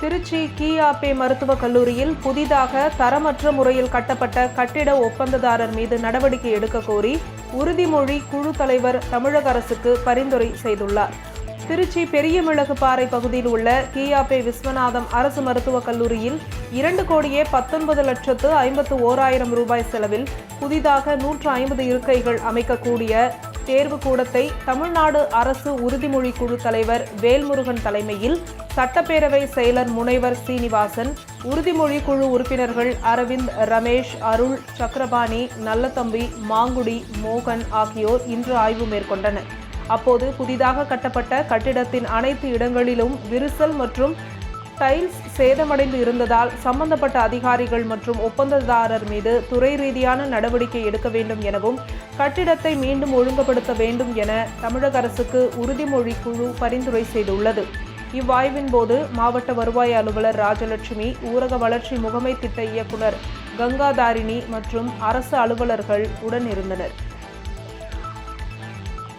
திருச்சி கிஆபே மருத்துவக் கல்லூரியில் புதிதாக தரமற்ற முறையில் கட்டப்பட்ட கட்டிட ஒப்பந்ததாரர் மீது நடவடிக்கை எடுக்க கோரி உறுதிமொழி குழு தலைவர் தமிழக அரசுக்கு பரிந்துரை செய்துள்ளார். திருச்சி பெரியமிளகுப்பாறை பகுதியில் உள்ள கியாபே விஸ்வநாதம் அரசு மருத்துவக் கல்லூரியில் இரண்டு கோடியே பத்தொன்பது லட்சத்து ஐம்பத்து ஓராயிரம் ரூபாய் செலவில் புதிதாக நூற்று ஐம்பது இருக்கைகள் அமைக்கக்கூடிய தேர்வு கூடத்தை தமிழ்நாடு அரசு உறுதிமொழி குழு தலைவர் வேல்முருகன் தலைமையில் சட்டப்பேரவை செயலர் முனைவர் சீனிவாசன் உறுதிமொழி குழு உறுப்பினர்கள் அரவிந்த் ரமேஷ் அருள் சக்கரபாணி நல்லதம்பி மாங்குடி மோகன் ஆகியோர் இன்று ஆய்வு மேற்கொண்டனர். அப்போது புதிதாக கட்டப்பட்ட கட்டிடத்தின் அனைத்து இடங்களிலும் விரிசல் மற்றும் டைல்ஸ் சேதமடைந்து இருந்ததால் சம்பந்தப்பட்ட அதிகாரிகள் மற்றும் ஒப்பந்ததாரர் மீது துறை ரீதியான நடவடிக்கை எடுக்க வேண்டும் எனவும் கட்டிடத்தை மீண்டும் ஒழுங்குபடுத்த வேண்டும் என தமிழக அரசுக்கு உறுதிமொழி குழு பரிந்துரை செய்துள்ளது. இவ்வாய்வின் போது மாவட்ட வருவாய் அலுவலர் ராஜலட்சுமி ஊரக வளர்ச்சி முகமை திட்ட இயக்குனர் கங்காதாரிணி மற்றும் அரசு அலுவலர்கள் உடன் இருந்தனர்